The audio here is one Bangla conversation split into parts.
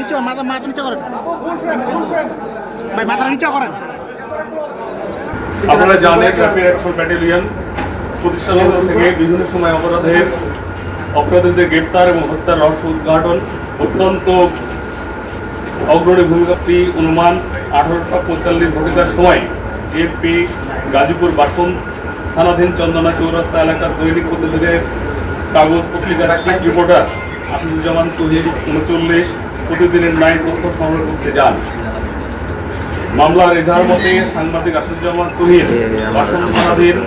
নিচে মাথা মাথা নিচে করেন ভাই মাথা নিচে করেন আপনারা জানেন র্যাপিড অ্যাকশন ব্যাটালিয়ন প্রতিষ্ঠা লগ্ন থেকে বিভিন্ন সময় অপরাধের অপরাধীদের গ্রেপ্তার এবং হত্যার রহস্য উদ্ঘাটন, অত্যন্ত অগ্রণী ভূমিকাটি অনুমান আঠারোশো পঁয়তাল্লিশ ঘটিকার সময় জিএফপি গাজীপুর বাসন থানাধীন চন্দনা চৌরাস্তা এলাকার দৈনিক প্রতিদিনের কাগজ পত্রিকার শিখ রিপোর্টার আসাদুজ্জামান তহির উনচল্লিশ প্রতিদিনের নাইন তথ্য সংগ্রহ করতে যান। মামলার এজাহার মতে সাংবাদিক আসাদুজ্জামান তুহিন বাসন থানাধীন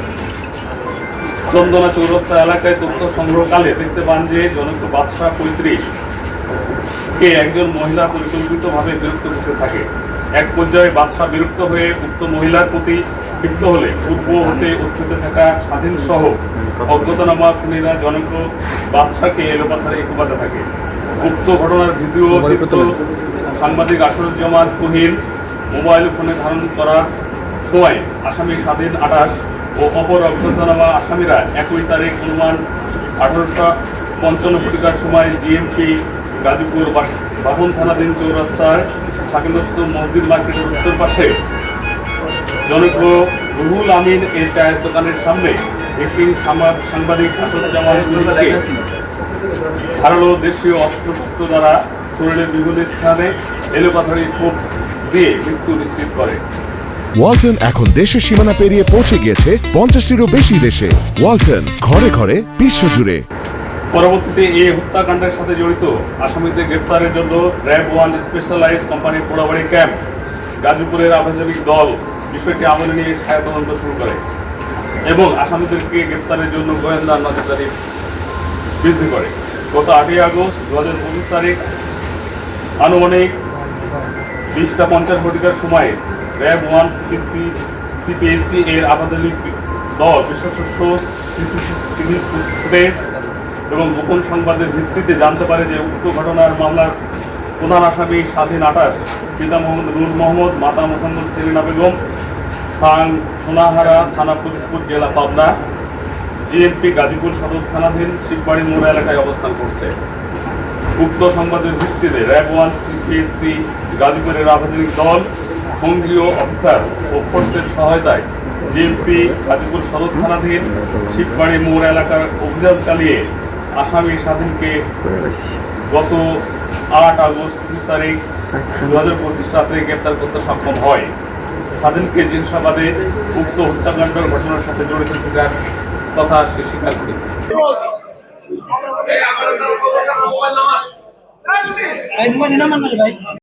চন্দনা চৌরাস্তা এলাকায় তথ্য সংগ্রহকালে দেখতে পান যে জনক বাদশাহ পঁয়ত্রিশ কে একজন মহিলা পরিকল্পিতভাবে বিরক্ত করতে থাকে। এক পর্যায়ে বাদশাহ বিরক্ত হয়ে উক্ত মহিলার প্রতি ক্ষিপ্ত হলে পূর্ব হতে উচ্চতে থাকা স্বাধীন সহ অজ্ঞাতনামা খুনিরা জনক বাদশাহকে এলোপাথারে কুপাতে থাকে। উক্ত ঘটনার ভিডিও চিত্র সাংবাদিক আসরুজ্জামান তুহিন মোবাইল ফোনে ধারণ করার সময় আসামি স্বাধীন আঠাশ ও অপর অজ্ঞাতনামা আসামিরা একই তারিখ অনুমান আঠারোশো পঞ্চান্ন ঘটিকার সময় জিএমপি গাজীপুর বাহন থানাধীন চৌরাস্তার শাকিলস্ত মসজিদ মার্কেটের উত্তর পাশে জনক রুহুল আমিন এই চায়ের দোকানের সামনে একটি সাংবাদ- সাংবাদিক তুহিনকে ধারালো দেশীয় অস্ত্রশস্ত্র দ্বারা শরীরের বিভিন্ন স্থানে এলোপাথারি কোপ দিয়ে মৃত্যু নিশ্চিত করে। ওয়ালটন এখন দেশের সীমানা পেরিয়ে পৌঁছে গিয়েছে পঞ্চাশটিরও বেশি দেশে। ওয়ালটন, ঘরে ঘরে, বিশ্বজুড়ে। পরবর্তীতে এই হত্যাকাণ্ডের সাথে জড়িত আসামিদের গ্রেপ্তারের জন্য র্যাব ওয়ান স্পেশালাইজ কোম্পানির পোড়াবাড়ি ক্যাম্প, গাজীপুরের আবাসনিক দল বিষয়টি আমলে নিয়ে ছায়া তদন্ত শুরু করে এবং আসামিদেরকে গ্রেপ্তারের জন্য গোয়েন্দা নজরদারি বৃদ্ধি করে। গত আটই আগস্ট দু হাজার পঁচিশ তারিখ আনুমানিক বিশটা পঞ্চাশ ঘটিকার সময়ে র্যাব ওয়ান সিপিসি সিপিএসসি এর আপাতলিক দল সিসিটিভি ফুটেজ এবং গোপন সংবাদের ভিত্তিতে জানতে পারে যে উক্ত ঘটনার মামলার প্রধান আসামি স্বাধীন আটাশ পিতা মোহাম্মদ নূর মোহাম্মদ, মাতা মোসাম্মদ সেলিনা বেগম, সাং সোনাহারা থানা ফরিদপুর জেলা পাবনা, জিএমপি গাজীপুর সদর থানাধীন শিববাড়ি মোড়া এলাকায় অবস্থান করছে। উক্ত সংবাদের ভিত্তিতে র্যাব ওয়ান সিপিএসসি গাজীপুরের আবাসনিক দল সঙ্ঘীয় অফিসার ও ফোর্সের সহায়তায় জিএমপি গাজীপুর সদর থানাধীন শিববাড়ি মোড় এলাকার অভিযান চালিয়ে আসামি স্বাধীনকে গত আট আগস্ট পঁচিশ তারিখ দু হাজার পঁচিশ রাতে গ্রেপ্তার করতে সক্ষম হয়। স্বাধীনকে জিনসাবাদে উক্ত হত্যাকাণ্ডের ঘটনার সাথে জড়িত থাকার কথা সে স্বীকার করেছে। ভাই।